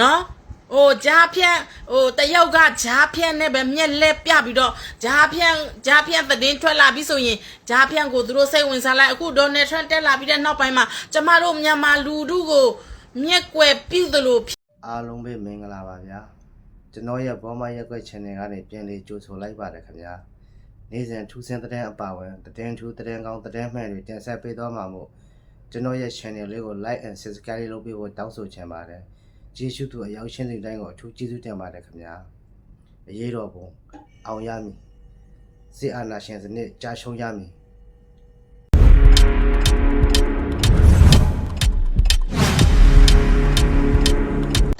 နော်ဟိုဂျားဖြန့်ဟိုတယောက်ကဂျားဖြန့်နဲ့ပဲမျက်လက်ပြပြီးတော့ဂျားဖြန့်ဂျားဖြန့်သတင်းထွက်လာပြီးဆိုရင်ဂျားဖြန့်ကိုသူတို့စိတ်ဝင်စားလိုက်အခုဒေါ်နယ်ထရန့်တက်လာပြီးတဲ့နောက်ပိုင်းမှာကျမတို့မြန်မာလူထုကိုမျက်ကွယ်ပြုသလိုဖြစ်အားလုံးပဲမင်္ဂလာပါဗျာကျွန်တော်ရဲ့ဘောမရက်ွက် channel ကနေပြန်လေးကြိုဆိုလိုက်ပါတယ်ခင်ဗျာနေ့စဉ်ထူးဆန်းတဲ့အပါဝင်သတင်းထူးသတင်းကောင်းသတင်းမှန်တွေတင်ဆက်ပေးသွားမှာမို့ကျွန်တော်ရဲ့ channel လေးကို like and subscribe လေးလုပ်ပေးဖို့တောင်းဆိုချင်ပါတယ် ကျေးဇူးတူအရောက်ရှင်းတဲ့တိုင်းကိုအထူးကျေးဇူးတင်ပါတယ်ခင်ဗျာအရေးတော်ပုံအောင်ရမည်စစ်အာဏာရှင်စနစ်ကြာရှုံးရမည်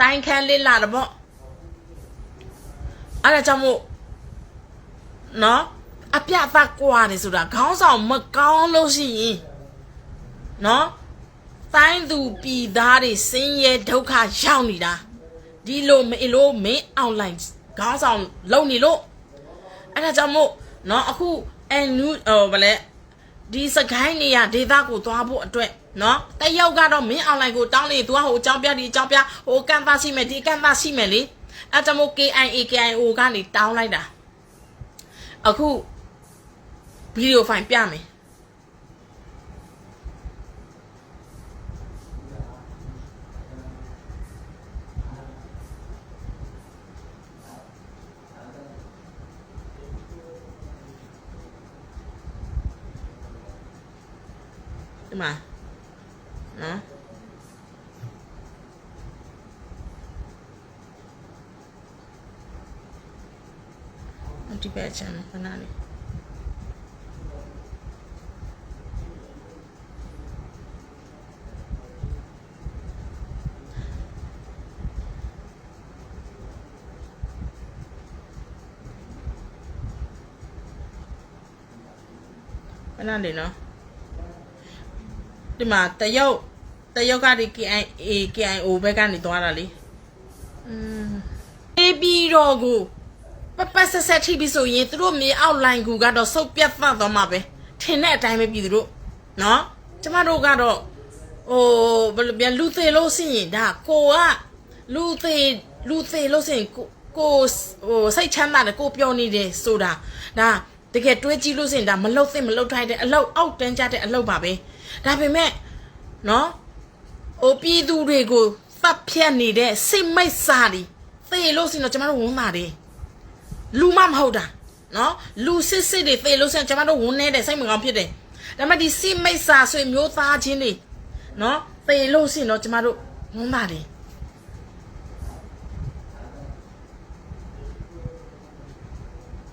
တိုင်းခန်းလေးလာတော့ပေါ့အဲ့ဒါကြောင့်မို့နော်အပြတ်သက်ကွာတယ်ဆိုတာခေါင်းဆောင်မကောင်းလို့ရှိရင်နော် တိုင်းသူပြည်သားတွေဆင်းရဲဒုက္ခရောက်နေတာဒီလိုမအလို့မင်းအွန်လိုင်းခေါင်းဆောင်လုပ်နေလို့အဲ့ဒါကြောင့်မို့နော်အခုအန်နူဟိုဗလဲဒီစကိုင်းနေရဒေတာကိုသွားဖို့အတွက်နော်တယောက်ကတော့မင်းအွန်လိုင်းကိုတောင်းနေ तू ကဟိုအကြောင်းပြဒီအကြောင်းပြဟိုကန်သားရှိမယ်ဒီကန်သားရှိမယ်လေအဲ့ဒါကြောင့်မို့ KIA KIO ကနေတောင်းလိုက်တာအခုဗီဒီယိုဖိုင်ပြမယ် ဒီမှာနော်ဒီဘက်ချမ်းခဏလေးခဏလေးနော် ဒီမှာတရုတ်တရုတ်ကဒီ KIA KIO ဘက်ကနေသွားတာလေอืมအေးပြီးတော့ကိုပပဆက်ဆက်ထိပြီးဆိုရင်သူတို့မြေအောက်လိုင်းကူကတော့စုပ်ပြတ်သတ်သွားမှာပဲထင်တဲ့အတိုင်းပဲပြည်သူတို့နော်ကျမတို့ကတော့ဟိုဘယ်လိုပြန်လူသေးလို့ရှိရင်ဒါကိုကလူသေးလူသေးလို့ရှိရင်ကိုကိုဟိုစိတ်ချမ်းသာတယ်ကိုပြောနေတယ်ဆိုတာဒါတကယ်တွေးကြည့်လို့ရှိရင်ဒါမလုတ်သင့်မလုတ်ထိုက်တဲ့အလုပ်အောက်တန်းကြတဲ့အလုပ်ပါပဲ ဒါပေမဲ့နော်ဟိုပြည်သူတွေကိုသတ်ဖြတ်နေတဲ့စိတ်မိတ်စာတွေသေလို့ရှိရင်တော့ကျမတို့ဝန်ပါတယ်လူမမဟုတ်တာနော်လူစစ်စစ်တွေသေလို့ရှိရင်ကျမတို့ဝန်နေတဲ့စိတ်မကောင်းဖြစ်တယ်ဒါပေမဲ့ဒီစိတ်မိတ်စာဆွေမျိုးသားချင်းတွေနော်သေလို့ရှိရင်တော့ကျမတို့ဝန်ပါတယ်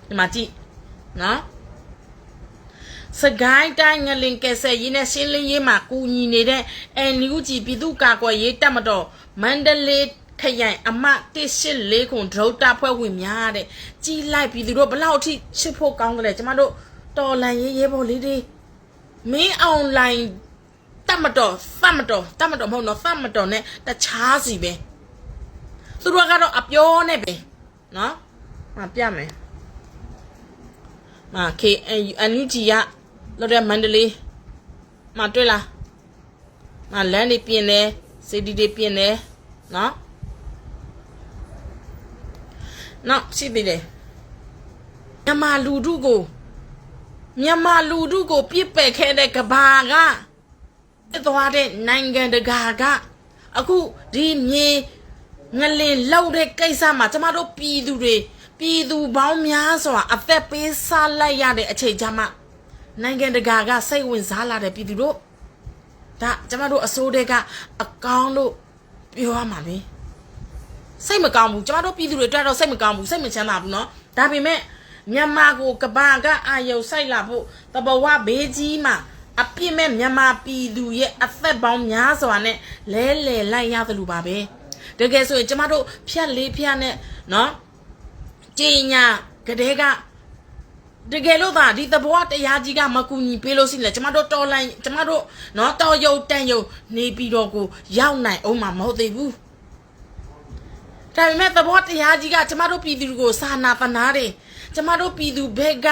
ဒီမှာကြည့်နော် စကိုင်းတိုင်းငလင်ကယ်ဆယ်ရေးနဲ့ရှင်းလင်းရေးမှာကူညီနေတဲ့အန်ယူဂျီပြည်သူ့ကာကွယ်ရေးတပ်မတော်မန္တလေးခရိုင်အမ184ခုဒရုတ်တာဖွဲ့ဝင်များတဲ့ကြီးလိုက်ပြည်သူတို့ဘလောက်အထိချစ်ဖို့ကောင်းကြလဲကျမတို့တော်လန်ရေးရေးပေါ်လေးတွေမင်းအွန်လိုင်းတပ်မတော်သတ်မတော်တပ်မတော်မဟုတ်တော့သတ်မတော်နဲ့တခြားစီပဲသူတို့ကတော့အပြောနဲ့ပဲနော်မပြမယ်မှာ KNUG က လောက်တဲ့မန္တလေးမှာတွေ့လားမှာလမ်းတွေပြင်တယ်စီဒီတွေပြင်တယ်နော်နောက်ရှိသေးတယ်မြန်မာလူထုကိုမြန်မာလူထုကိုပြစ်ပယ်ခဲ့တဲ့ကဘာကပြစ်သွားတဲ့နိုင်ငံတကာကအခုဒီမြေငလင်လောက်တဲ့ကိစ္စမှာကျမတို့ပြည်သူတွေပြည်သူပေါင်းများစွာအသက်ပေးစားလိုက်ရတဲ့အချိန်ကြမှာ နိုင်ငံတကာကစိတ်ဝင်စားလာတဲ့ပြည်သူတို့ဒါကျမတို့အစိုးတဲ့ကအကောင်းလို့ပြောရမှာပဲစိတ်မကောင်းဘူးကျမတို့ပြည်သူတွေအတွက်တော့စိတ်မကောင်းဘူးစိတ်မချမ်းသာဘူးเนาะဒါပေမဲ့မြန်မာကိုကဘာကအာယုံဆိုင်လာဖို့တဘဝဘေးကြီးမှာအပြစ်မဲ့မြန်မာပြည်သူရဲ့အသက်ပေါင်းများစွာနဲ့လဲလှယ်လိုက်ရသလိုပါပဲတကယ်ဆိုရင်ကျမတို့ဖြတ်လေးဖြတ်နဲ့เนาะ ကြင်ညာကတဲ့က တကယ်လို့သာဒီသဘောတရားကြီးကမကူညီပေးလို့ရှိရင်ကျွန်မတို့တော်လိုင်းကျွန်မတို့နော်တော်ယုံတန်ယုံနေပြီးတော့ကိုရောက်နိုင်အောင်မှာမဟုတ်သေးဘူးဒါပေမဲ့သဘောတရားကြီးကကျမတို့ပြည်သူကိုစာနာပနာတယ်ကျမတို့ပြည်သူဘက်က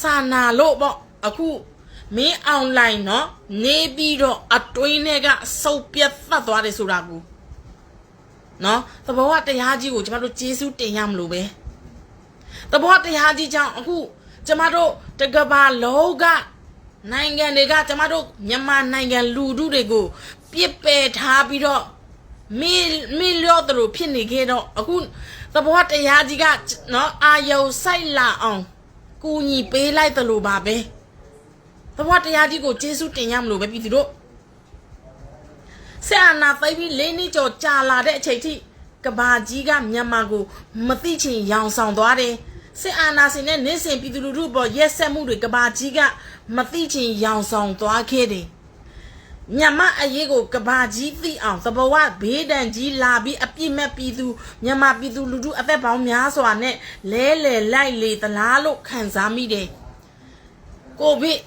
စာနာလို့ပေါ့အခုမင်းအွန်လိုင်းနော်နေပြီးတော့အတွင်းထဲကစုပ်ပြတ်သတ်သွားတယ်ဆိုတာကိုနော်သဘောတရားကြီးကိုကျမတို့ကျေးဇူးတင်ရမလို့ပဲသဘောတရားကြီးကြောင့်အခု ကျမတို့တကဘာလောကနိုင်ငံတွေကကျမတို့မြန်မာနိုင်ငံလူထုတွေကိုပြစ်ပယ်ထားပြီးတော့မီမီလျော့သူတို့ဖြစ်နေခဲ့တော့အခုသဘောဝတရားကြီးကနော်အာယုံဆိုင်လာအောင်ကူညီပေးလိုက်တယ်လို့ပါပဲသဘောဝတရားကြီးကိုကျေးဇူးတင်ရမလို့ပဲပြည်သူတို့ဆရာနာသိပ်ပြီးလေးနှစ်ကျော်ကြာလာတဲ့အချိန်ထိကဘာကြီးကမြန်မာကိုမသိချင်ရောင်ဆောင်သွားတယ် စစ်အာဏာရှင်နဲ့နေစဉ်ပြည်သူလူထုပေါ်ရက်ဆက်မှုတွေကဘာကြီးကမသိချင်ရောင်ဆောင်သွားခဲ့တယ်မြန်မာအရေးကိုကဘာကြီးသိအောင်သဘဝဘေးဒဏ်ကြီးလာပြီးအပြစ်မဲ့ပြည်သူမြန်မာပြည်သူလူထုအသက်ပေါင်းများစွာနဲ့လဲလဲလိုက်လေသလားလို့ခံစားမိတယ်ကိုဗစ်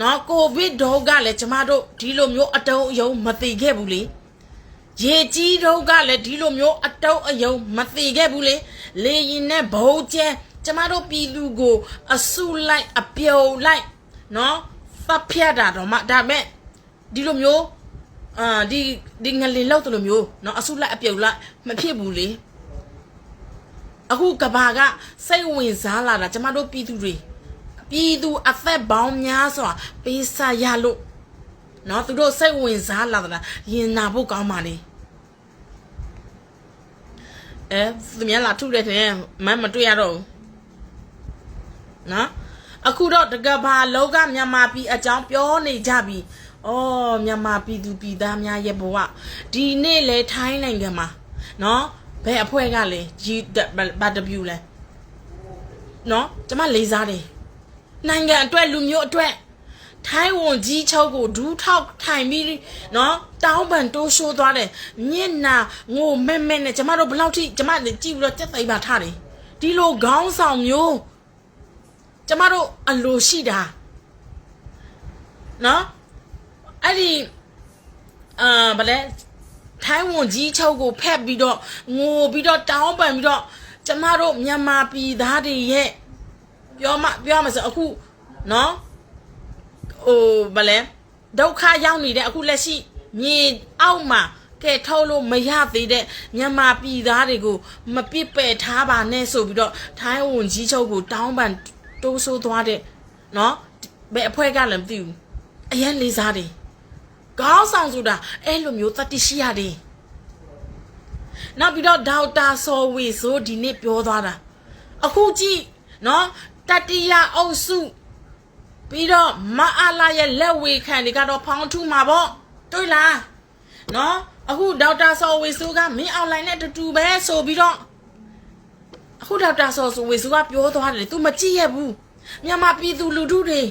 နော်ကိုဗစ်တော့ကလည်းကျမတို့ဒီလိုမျိုးအတုံးအယုံမသိခဲ့ဘူးလေရေကြီးတော့ကလည်းဒီလိုမျိုးအတုံးအယုံမသိခဲ့ဘူးလေလေရင်နဲ့ဘုံကျဲ ကျမတို့ပြည်သူကိုအဆုလိုက်အပြုံလိုက်နော်ဖတ်ဖြတ်တာတော့မှဒါမဲ့ဒီလိုမျိုးအာဒီဒီငလင်လောက်တလိုမျိုးနော်အဆုလိုက်အပြုံလိုက်မဖြစ်ဘူးလေအခုကဘာကစိတ်ဝင်စားလာတာကျမတို့ပြည်သူတွေပြည်သူအသက်ပေါင်းများစွာပေးဆရလို့နော်သူတို့စိတ်ဝင်စားလာတာရင်နာဖို့ကောင်းပါလေအဲသူများလာထုတယ်ထင်မမတွေ့ရတော့ဘူး နော်အခုတော့တကဘာလောကမြန်မာပြည်အကြောင်းပြောနေကြပြီ။အော်မြန်မာပြည်သူပြည်သားများရဲ့ဘဝဒီနေ့လေထိုင်းနိုင်ငံမှာနော်ဘယ်အဖွဲ့ကလဲ G ဘာတပြူလဲနော်ကျမလေးစားတယ်နိုင်ငံအတွက်လူမျိုးအတွက်ထိုင်းဝန်ကြီးချုပ်ကိုဒူးထောက်ထိုင်ပြီးနော်တောင်းပန်တိုးရှိုးသွားတယ်မျက်နာငိုမဲ့မဲ့နဲ့ကျမတို့ဘလောက်ထိကျမကြည့်ပြီးတော့ကြက်သိပ်ပါထားတယ်ဒီလိုခေါင်းဆောင်မျိုး ကျမတို့အလိုရှိတာနော်အဲ့ဒီအာဗလဲထိုင်းဝန်ကြီးချုပ်ကိုဖက်ပြီးတော့ငိုပြီးတော့တောင်းပန်ပြီးတော့ကျမတို့မြန်မာပြည်သားတွေရဲ့ပြောမှပြောမှဆိုအခုနော်ဟိုဗလဲဒုက္ခရောက်နေတဲ့အခုလက်ရှိမြေအောက်မှာကဲထုတ်လို့မရသေးတဲ့မြန်မာပြည်သားတွေကိုမပစ်ပယ်ထားပါနဲ့ဆိုပြီးတော့ထိုင်းဝန်ကြီးချုပ်ကိုတောင်းပန် တိုးဆိုးသွားတဲ့နော်ဘယ်အဖွဲ့ကလည်းမသိဘူးအရင်လေးစားတယ်ကောင်းဆောင်ဆိုတာအဲ့လိုမျိုးတတိရှိရတယ်နောက်ပြီးတော့ဒေါက်တာဆော်ဝေဆိုဒီနေ့ပြောသွားတာအခုကြည့်နော်တတိယအုပ်စုပြီးတော့မအားလာရဲ့လက်ဝေခံတွေကတော့ဖောင်းထူမှာပေါ့တွေ့လားနော်အခုဒေါက်တာဆော်ဝေစုကမင်းအွန်လိုင်းနဲ့တူတူပဲဆိုပြီးတော့ အခုဒေါက်တာဆော်ဝေစုကပြောသွားတယ် तू မကြည့်ရဘူးမြန်မာပြည်သူလူထုတွေ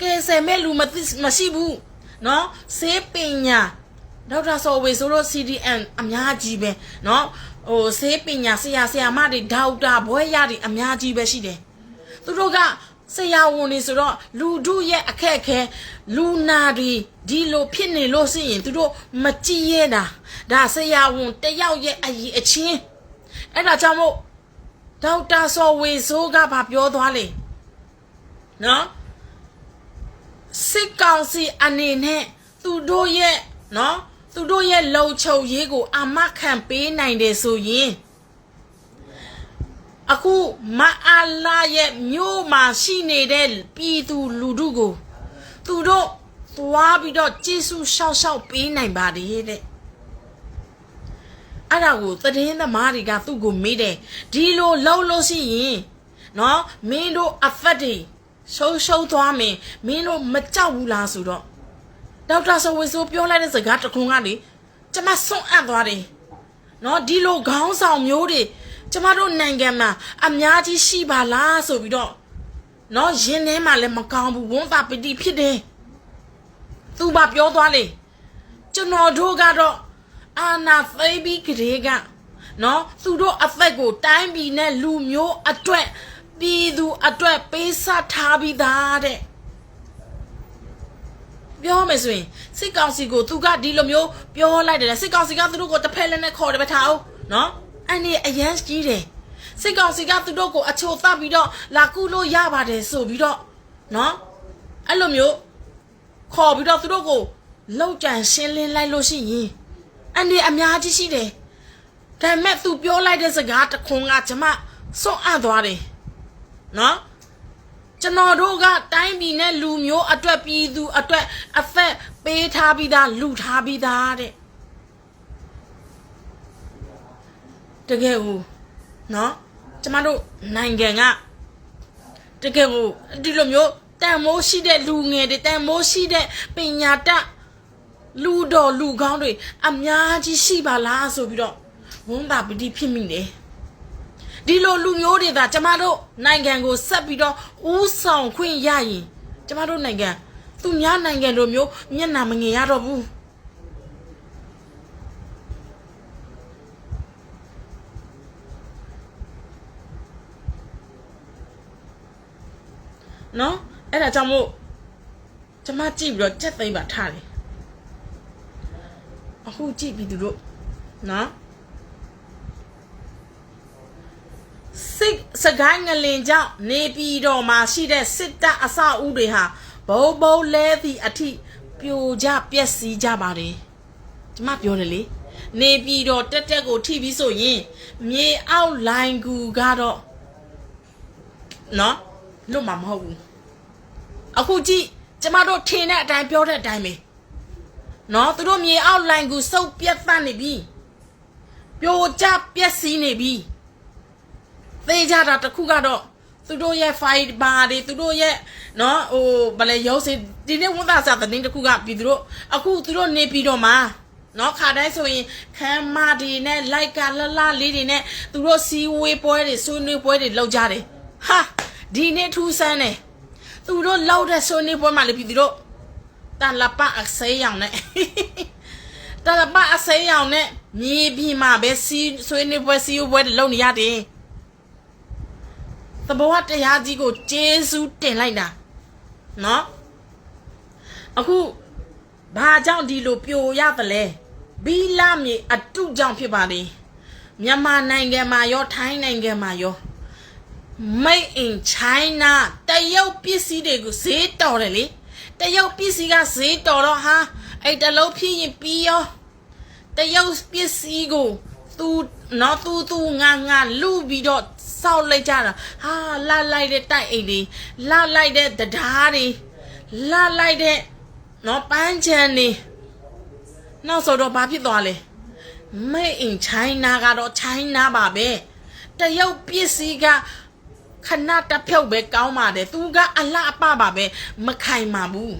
ကဲဆယ်မဲ့လူမသိမရှိဘူးနော်စေးပညာဒေါက်တာဆော်ဝေဆိုတော့ CDN အများကြီးပဲเนาะဟိုဆေးပညာဆရာဆရာမတွေဒေါက်တာဘွဲရတွေအများကြီးပဲရှိတယ်သူတို့ကဆရာဝန်တွေဆိုတော့လူတို့ရဲ့အခက်အခဲလူနာတွေဒီလိုဖြစ်နေလို့ရှိရင်သူတို့မကြည့်ရတာဒါဆရာဝန်တယောက်ရဲ့အကြီးအချင်းအဲ့ဒါကြောင့်မို့ ဒေါက်တာဆော်ဝေဆိုးကဗာပြောသွားလေနော်စစ်ကောင်စီအနေနဲ့သူတို့ရဲ့နော်သူတို့ရဲ့လုံချုပ်ရေးကိုအာမခံပေးနိုင်တယ်ဆိုရင်အခုမအားလာရဲ့မြို့မှာရှိနေတဲ့ပြည်သူလူထုကို သူတို့သွားပြီးတော့ကျေးဇူးရှောက်ရှောက်ပေးနိုင်ပါတယ်တဲ့ အဲ့ဒါကိုသတင်းသမားတွေကသူ့ကိုမေးတယ်ဒီလိုလှုပ်လို့ရှိရင်နော်မင်းတို့အဖက်တွေရှုံးရှုံးသွားမယ်မင်းတို့မကြောက်ဘူးလားဆိုတော့ဒေါက်တာဆိုဝေဆိုပြောလိုက်တဲ့စကားတစ်ခုကလေကျမစွန့်အပ်သွားတယ်နော်ဒီလိုခေါင်းဆောင်မျိုးတွေကျမတို့နိုင်ငံမှာအများကြီးရှိပါလားဆိုပြီးတော့နော်ရင်းထဲမှာလည်းမကောင်းဘူးဝန်တာပတိဖြစ်တယ်သူဘာပြောသွားလေကျွန်တော်တို့ကတော့ အာနာသိဘီကလေးကနော်သူတို့အသက်ကိုတိုင်းပြည်နဲ့လူမျိုးအတွက်ပြည်သူအတွက်ပေးစားထားပြီးသားတဲ့ပြောမယ်ဆိုရင်စစ်ကောင်စီကိုသူကဒီလိုမျိုးပြောလိုက်တယ်စစ်ကောင်စီကသူတို့ကိုတစ်ဖက်လက်နဲ့ခေါ်တယ်ပဲထားအောင်နော်အဲ့ဒီအရန်ကြီးတယ်စစ်ကောင်စီကသူတို့ကိုအချိုသတ်ပြီးတော့လာကူလို့ရပါတယ်ဆိုပြီးတော့နော်အဲ့လိုမျိုးခေါ်ပြီးတော့သူတို့ကိုလောက်ကြံရှင်းလင်းလိုက်လို့ရှိရင် အဲ့ဒီအများကြီးရှိတယ်ဒါပေမဲ့ तू ပြောလိုက်တဲ့စကားတစ်ခွန်းကကျမစွန့်အပ်သွားတယ်နော်ကျွန်တော်တို့ကတိုင်းပြည်နဲ့လူမျိုးအတွက်ပြည်သူအတွက်အသက်ပေးထားပြီးသားလူထားပြီးသားတဲ့တကယ်ကိုနော်ကျမတို့နိုင်ငံကတကယ်ကိုဒီလိုမျိုးတန်မိုးရှိတဲ့လူငယ်တွေတန်မိုးရှိတဲ့ပညာတတ် လူတော်လူကောင်းတွေအများကြီးရှိပါလားဆိုပြီးတော့ဝန်တာပတိဖြစ်မိတယ်ဒီလိုလူမျိုးတွေသာကျမတို့နိုင်ငံကိုဆက်ပြီးတော့ဥဆောင်ခွင့်ရရင်ကျမတို့နိုင်ငံသူများနိုင်ငံလိုမျိုးမျက်နှာမငယ်ရတော့ဘူးနော်အဲ့ဒါကြောင့်မို့ကျမကြည့်ပြီးတော့ကြက်သိမ့်ပါထားတယ် အခုကြည့်ပြီးသူတို့နော်စိတ်စကိုင်းငလင်ကြောင့်နေပြည်တော်မှာရှိတဲ့စစ်တပ်အဆောက်အဦတွေဟာဘုံဘုံလဲသည့်အထိပြိုကျပျက်စီးကြပါတယ်ကျမပြောတယ်လေနေပြည်တော်တက်တက်ကိုထိပြီးဆိုရင်မြေအောက်လိုင်းကူကတော့နော်လွတ်မှာမဟုတ်ဘူးအခုကြည့်ကျမတို့ထင်တဲ့အတိုင်းပြောတဲ့အတိုင်းပဲ နော်သူတို့မြေအောက်လိုင်းကူစုပ်ပြတ်သတ်နေပြီပြိုကျပျက်စီးနေပြီသေကြတာတစ်ခုကတော့သူတို့ရဲ့ fight bar တွေသူတို့ရဲ့နော်ဟိုဗလဲရုပ်စင်ဒီနေ့ဝန်သားစားတဲ့တင်းတစ်ခုကပြည်သူတို့အခုသူတို့နေပြီးတော့မှာနော်ခါတိုင်းဆိုရင်ခမ်းမတွေနဲ့လိုက်ကလလလေးတွေနဲ့သူတို့စီဝေးပွဲတွေဆွေးနွေးပွဲတွေလုပ်ကြတယ်ဟာဒီနေ့ထူးဆန်းတယ်သူတို့လောက်တဲ့ဆွေးနွေးပွဲမှာလေပြည်သူတို့ တန်လပအစေးရောင်နဲ့တန်လပအစေးရောင်နဲ့မြေပြင်မှာပဲစီဆွေးနွေးပွဲစီဝေးပွဲတွေလုပ်နေရတယ်သဘောဝတရားကြီးကိုကျေးဇူးတင်လိုက်တာနော်အခုဘာကြောင့်ဒီလိုပြိုရသလဲဘီလာမြေအတုကြောင့်ဖြစ်ပါလေမြန်မာနိုင်ငံမှာရောထိုင်းနိုင်ငံမှာရော made in china တရုတ်ပစ္စည်းတွေကိုဈေးတော်တယ်လေ တရုတ်ပစ္စည်းကဈေးတော်တော့ဟာအဲ့တလုံးဖြစ်ရင်ပြီးရောတရုတ်ပစ္စည်းကိုသူနော်သူသူငါငါလူပြီးတော့စောက်လိုက်ကြတာဟာလာလိုက်တဲ့တိုက်အိမ်တွေလာလိုက်တဲ့တရားတွေလာလိုက်တဲ့နော်ပန်းချန်တွေနောက်ဆိုတော့ဘာဖြစ်သွားလဲ made in china ကတော့ china ပါပဲတရုတ်ပစ္စည်းက ခဏတစ်ဖြုတ်ပဲကောင်းပါတယ်သူကအလှအပပါပဲမခိုင်ပါဘူး